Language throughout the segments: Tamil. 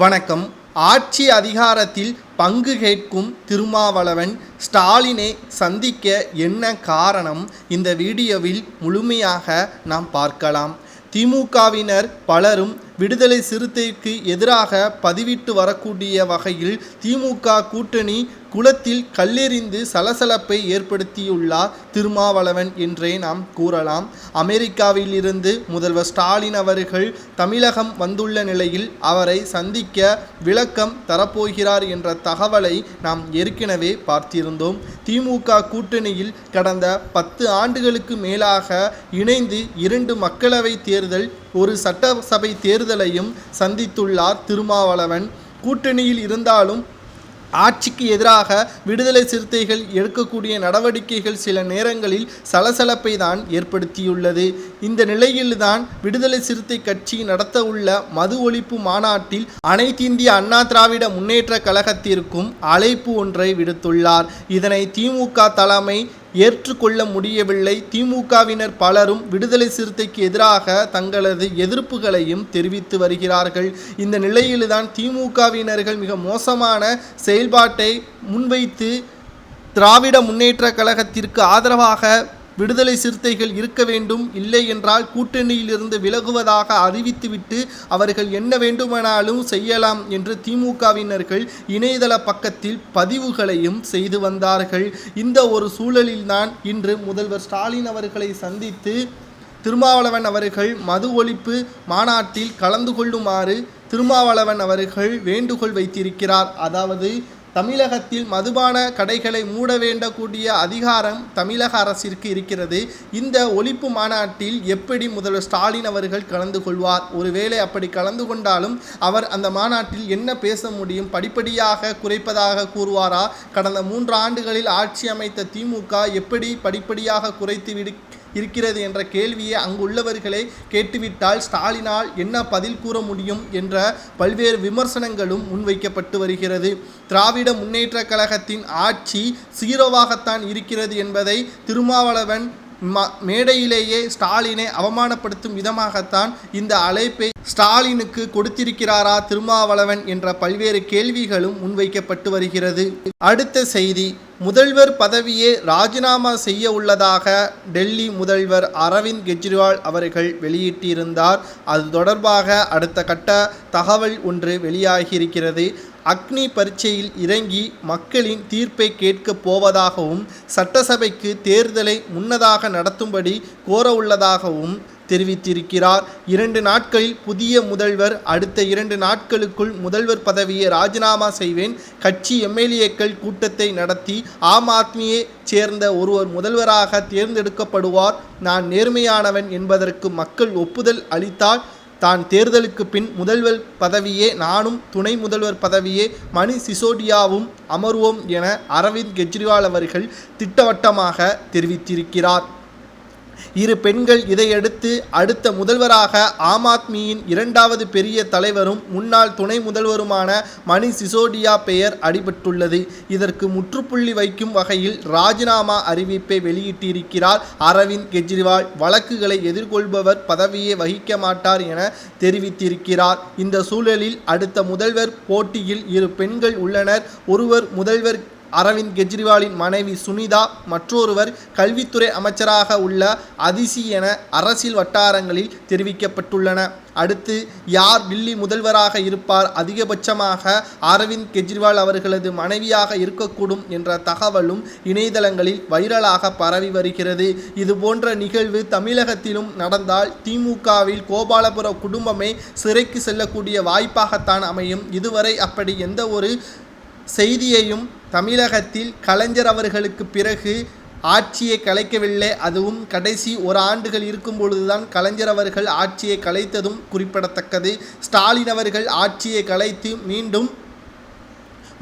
வணக்கம். ஆட்சி அதிகாரத்தில் பங்கு கேட்கும் திருமாவளவன் ஸ்டாலினை சந்திக்க என்ன காரணம்? இந்த வீடியோவில் முழுமையாக நாம் பார்க்கலாம். திமுகவினர் பலரும் விடுதலை சிறுத்தைக்கு எதிராக பதிவிட்டு வரக்கூடிய வகையில் திமுக கூட்டணி குளத்தில் கல்லெறிந்து சலசலப்பை ஏற்படுத்தியுள்ளார் திருமாவளவன் என்றே நாம் கூறலாம். அமெரிக்காவில் இருந்து முதல்வர் ஸ்டாலின் அவர்கள் தமிழகம் வந்துள்ள நிலையில் அவரை சந்திக்க விளக்கம் தரப்போகிறார் என்ற தகவலை நாம் ஏற்கனவே பார்த்திருந்தோம். திமுக கூட்டணியில் கடந்த பத்து ஆண்டுகளுக்கு மேலாக இணைந்து இரண்டு மக்களவை தேர்தல் ஒரு சட்டசபை தேர்தலையும் சந்தித்துள்ளார் திருமாவளவன். கூட்டணியில் இருந்தாலும் ஆட்சிக்கு எதிராக விடுதலை சிறுத்தைகள் எடுக்கக்கூடிய நடவடிக்கைகள் சில நேரங்களில் சலசலப்பை தான் ஏற்படுத்தியுள்ளது. இந்த நிலையில்தான் விடுதலை சிறுத்தை கட்சி நடத்த உள்ள மது ஒழிப்பு மாநாட்டில் அனைத்திந்திய அண்ணா திராவிட முன்னேற்ற கழகத்திற்கும் அழைப்பு ஒன்றை விடுத்துள்ளார். இதனை திமுக தலைமை ஏற்றுக்கொள்ள முடியவில்லை. திமுகவினர் பலரும் விடுதலை சிறுத்தைக்கு எதிராக தங்களது எதிர்ப்புகளையும் தெரிவித்து வருகிறார்கள். இந்த நிலையில்தான் திமுகவினர்கள் மிக மோசமான செயல்பாட்டை முன்வைத்து திராவிட முன்னேற்ற கழகத்திற்கு ஆதரவாக விடுதலை சிறுத்தைகள் இருக்க வேண்டும் இல்லை என்றால் கூட்டணியிலிருந்து விலகுவதாக அறிவித்துவிட்டு அவர்கள் என்ன வேண்டுமானாலும் செய்யலாம் என்று திமுகவினர்கள் இணையதள பக்கத்தில் பதிவுகளையும் செய்து வந்தார்கள். இந்த ஒரு சூழலில்தான் இன்று முதல்வர் ஸ்டாலின் அவர்களை சந்தித்து திருமாவளவன் அவர்கள் மது ஒழிப்பு மாநாட்டில் கலந்து கொள்ளுமாறு திருமாவளவன் அவர்கள் வேண்டுகோள் வைத்திருக்கிறார். அதாவது தமிழகத்தில் மதுபான கடைகளை மூட வேண்டக்கூடிய அதிகாரம் தமிழக அரசிற்கு இருக்கிறது. இந்த ஒழிப்பு மாநாட்டில் எப்படி முதல்வர் ஸ்டாலின் அவர்கள் கலந்து கொள்வார்? ஒருவேளை அப்படி கலந்து கொண்டாலும் அவர் அந்த மாநாட்டில் என்ன பேச முடியும்? படிப்படியாக குறைப்பதாக கூறுவாரா? கடந்த மூன்று ஆண்டுகளில் ஆட்சி அமைத்த திமுக எப்படி படிப்படியாக குறைத்து விடு இருக்கிறது என்ற கேள்வியை அங்குள்ளவர்களை கேட்டுவிட்டால் ஸ்டாலினால் என்ன பதில் கூற முடியும் என்ற பல்வேறு விமர்சனங்களும் முன்வைக்கப்பட்டு வருகிறது. திராவிட முன்னேற்ற கழகத்தின் ஆட்சி சீரோவாகத்தான் இருக்கிறது என்பதை திருமாவளவன் ம மேடையிலேயே ஸ்டாலினை அவமானப்படுத்தும் விதமாகத்தான் இந்த அழைப்பை ஸ்டாலினுக்கு கொடுத்திருக்கிறாரா திருமாவளவன் என்ற பல்வேறு கேள்விகளும் முன்வைக்கப்பட்டு வருகிறது. அடுத்த செய்தி முதல்வர் பதவியே ராஜினாமா செய்ய உள்ளதாக டெல்லி முதல்வர் அரவிந்த் கெஜ்ரிவால் அவர்கள் வெளியிட்டிருந்தார். அது தொடர்பாக அடுத்த கட்ட தகவல் ஒன்று வெளியாகியிருக்கிறது. அக்னி பரீட்சையில் இறங்கி மக்களின் தீர்ப்பை கேட்கப் போவதாகவும் சட்டசபைக்கு தேர்தலை முன்னதாக நடத்தும்படி கோரவுள்ளதாகவும் தெரிவித்திருக்கிறார். இரண்டு நாட்களில் புதிய முதல்வர் அடுத்த இரண்டு நாட்களுக்குள் முதல்வர் பதவியை ராஜினாமா செய்வேன். கட்சி எம்எல்ஏக்கள் கூட்டத்தை நடத்தி ஆம் ஆத்மியை சேர்ந்த ஒருவர் முதல்வராக தேர்ந்தெடுக்கப்படுவார். நான் நேர்மையானவன் என்பதற்கு மக்கள் ஒப்புதல் அளித்தால் தான் தேர்தலுக்கு பின் முதல்வர் பதவியே நானும் துணை முதல்வர் பதவியே மணி சிசோடியாவும் அமர்வோம் என அரவிந்த் கெஜ்ரிவால் அவர்கள் திட்டவட்டமாக தெரிவித்திருக்கிறார். இரு பெண்கள் இதையடுத்து அடுத்த முதல்வராக ஆம் ஆத்மியின் இரண்டாவது பெரிய தலைவரும் முன்னாள் துணை முதல்வருமான மணி சிசோடியா பெயர் அடிபட்டுள்ளது. இதற்கு முற்றுப்புள்ளி வைக்கும் வகையில் ராஜினாமா அறிவிப்பை வெளியிட்டிருக்கிறார் அரவிந்த் கெஜ்ரிவால். வழக்குகளை எதிர்கொள்பவர் பதவியை வகிக்க மாட்டார் என தெரிவித்திருக்கிறார். இந்த சூழலில் அடுத்த முதல்வர் போட்டியில் இரு பெண்கள் உள்ளனர். ஒருவர் முதல்வர் அரவிந்த் கெஜ்ரிவாலின் மனைவி சுனிதா மற்றொருவர் கல்வித்துறை அமைச்சராக உள்ள அதிசி என அரசியல் வட்டாரங்களில் தெரிவிக்கப்பட்டுள்ளன. அடுத்து யார் டில்லி முதல்வராக இருப்பார் அதிகபட்சமாக அரவிந்த் கெஜ்ரிவால் அவர்களது மனைவியாக இருக்கக்கூடும் என்ற தகவலும் இணையதளங்களில் வைரலாக பரவி வருகிறது. இது போன்ற நிகழ்வு தமிழகத்திலும் நடந்தால் திமுகவில் கோபாலபுர குடும்பமே சிறைக்கு செல்லக்கூடிய வாய்ப்பாகத்தான் அமையும். இதுவரை அப்படி எந்த ஒரு செய்தியையும் தமிழகத்தில் கலைஞர் அவர்களுக்கு பிறகு ஆட்சியை கலைக்கவில்லை. அதுவும் கடைசி ஒரு ஆண்டுகள் இருக்கும் பொழுதுதான் கலைஞர் அவர்கள் ஆட்சியை கலைத்ததும் குறிப்பிடத்தக்கது. ஸ்டாலின் அவர்கள் ஆட்சியை கலைத்து மீண்டும்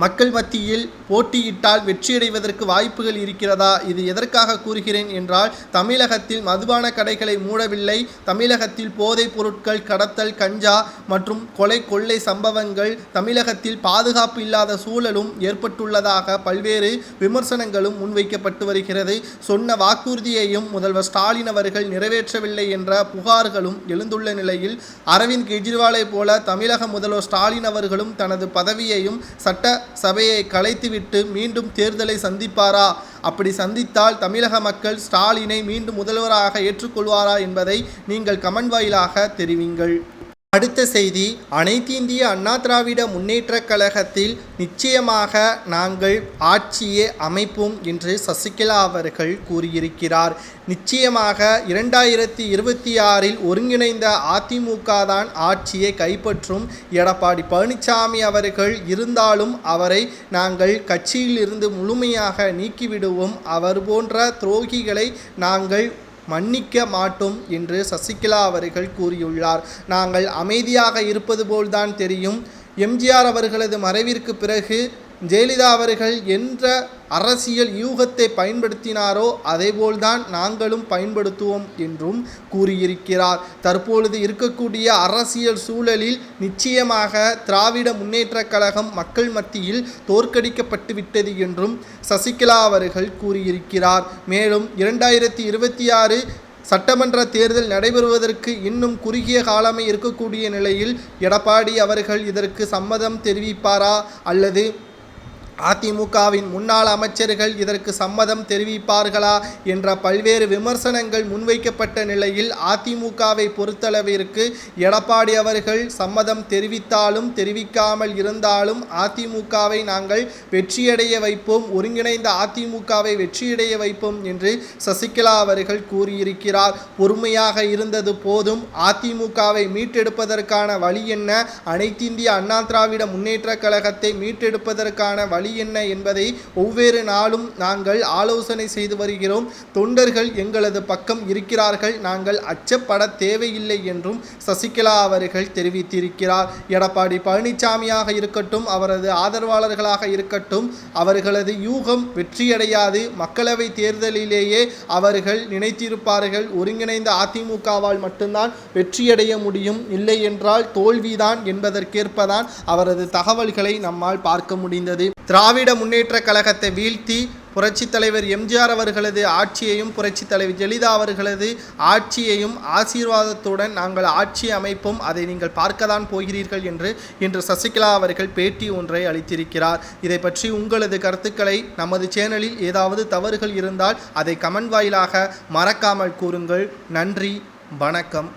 மக்கள் மத்தியில் போட்டியிட்டால் வெற்றியடைவதற்கு வாய்ப்புகள் இருக்கிறதா? இது எதற்காக கூறுகிறேன் என்றால் தமிழகத்தில் மதுபான கடைகளை மூடவில்லை. தமிழகத்தில் போதைப் பொருட்கள் கடத்தல் கஞ்சா மற்றும் கொலை கொள்ளை சம்பவங்கள் தமிழகத்தில் பாதுகாப்பு இல்லாத சூழலும் ஏற்பட்டுள்ளதாக பல்வேறு விமர்சனங்களும் முன்வைக்கப்பட்டு வருகிறது. சொன்ன வாக்குறுதியையும் முதல்வர் ஸ்டாலின் அவர்கள் நிறைவேற்றவில்லை என்ற புகார்களும் எழுந்துள்ள நிலையில் அரவிந்த் கெஜ்ரிவாலை போல தமிழக முதல்வர் ஸ்டாலின் அவர்களும் தனது பதவியையும் சட்ட சபையை கலைத்துவிட்டு மீண்டும் தேர்தலை சந்திப்பாரா? அப்படி சந்தித்தால் தமிழக மக்கள் ஸ்டாலினை மீண்டும் முதல்வராக ஏற்றுக்கொள்வாரா என்பதை நீங்கள் கமெண்ட் வாயிலாக தெரிவிங்கள். அடுத்த செய்தி அனைத்து இந்திய அண்ணா திராவிட முன்னேற்றக் கழகத்தில் நிச்சயமாக நாங்கள் ஆட்சியை அமைப்போம் என்று சசிகலா அவர்கள் கூறியிருக்கிறார். நிச்சயமாக இரண்டாயிரத்தி இருபத்தி ஆறில் ஒருங்கிணைந்த அதிமுக தான் ஆட்சியை கைப்பற்றும். எடப்பாடி பழனிசாமி அவர்கள் இருந்தாலும் அவரை நாங்கள் கட்சியிலிருந்து முழுமையாக நீக்கிவிடுவோம். அவர் போன்ற துரோகிகளை நாங்கள் மன்னிக்க மாட்டோம் என்று சசிகலா அவர்கள் கூறியுள்ளார். நாங்கள் அமைதியாக இருப்பது போல்தான் தெரியும். எம்ஜிஆர் அவர்களது மறைவிற்கு பிறகு ஜெயலலிதா அவர்கள் என்ற அரசியல் யூகத்தை பயன்படுத்தினாரோ அதேபோல்தான் நாங்களும் பயன்படுத்துவோம் என்றும் கூறியிருக்கிறார். தற்பொழுது இருக்கக்கூடிய அரசியல் சூழலில் நிச்சயமாக திராவிட முன்னேற்றக் கழகம் மக்கள் மத்தியில் தோற்கடிக்கப்பட்டு விட்டது என்றும் சசிகலா அவர்கள் கூறியிருக்கிறார். மேலும் இரண்டாயிரத்தி இருபத்தி ஆறு சட்டமன்ற தேர்தல் நடைபெறுவதற்கு இன்னும் குறுகிய காலமே இருக்கக்கூடிய நிலையில் எடப்பாடி அவர்கள் இதற்கு சம்மதம் தெரிவிப்பாரா அல்லது அதிமுகவின் முன்னாள் அமைச்சர்கள் இதற்கு சம்மதம் தெரிவிப்பார்களா என்ற பல்வேறு விமர்சனங்கள் முன்வைக்கப்பட்ட நிலையில் அதிமுகவை பொறுத்தளவிற்கு எடப்பாடி அவர்கள் சம்மதம் தெரிவித்தாலும் தெரிவிக்காமல் இருந்தாலும் அதிமுகவை நாங்கள் வெற்றியடைய வைப்போம் ஒருங்கிணைந்த அதிமுகவை வெற்றியடைய வைப்போம் என்று சசிகலா அவர்கள் கூறியிருக்கிறார். பொறுமையாக இருந்தது போதும். அதிமுகவை மீட்டெடுப்பதற்கான வழி என்ன? அனைத்திந்திய அண்ணா திராவிட முன்னேற்ற கழகத்தை மீட்டெடுப்பதற்கான வழி என்ன என்பதை ஒவ்வொரு நாளும் நாங்கள் ஆலோசனை செய்து வருகிறோம். தொண்டர்கள் எங்களது பக்கம் இருக்கிறார்கள். நாங்கள் அச்சப்பட தேவையில்லை என்றும் சசிகலா அவர்கள் தெரிவித்திருக்கிறார். எடப்பாடி பழனிசாமியாக இருக்கட்டும் அவரது ஆதரவாளர்களாக இருக்கட்டும் அவர்களது யூகம் வெற்றியடையாது. மக்களவை தேர்தலிலேயே அவர்கள் நினைத்திருப்பார்கள். ஒருங்கிணைந்த அதிமுகவால் மட்டும்தான் வெற்றியடைய முடியும். இல்லை என்றால் தோல்விதான் என்பதற்கேற்பதான் அவரது தகவல்களை நம்மால் பார்க்க முடிந்தது. திராவிட முன்னேற்ற கழகத்தை வீழ்த்தி புரட்சித் தலைவர் எம்ஜிஆர் அவர்களது ஆட்சியையும் புரட்சித் தலைவர் ஜெலிதா அவர்களது ஆட்சியையும் ஆசீர்வாதத்துடன் நாங்கள் ஆட்சி அமைப்போம். அதை நீங்கள் பார்க்கத்தான் போகிறீர்கள் என்று இன்று சசிகலா அவர்கள் பேட்டி ஒன்றை அளித்திருக்கிறார். இதை பற்றி உங்களது கருத்துக்களை நமது சேனலில் ஏதாவது தவறுகள் இருந்தால் அதை கமெண்ட் வாயிலாக மறக்காமல் கூறுங்கள். நன்றி வணக்கம்.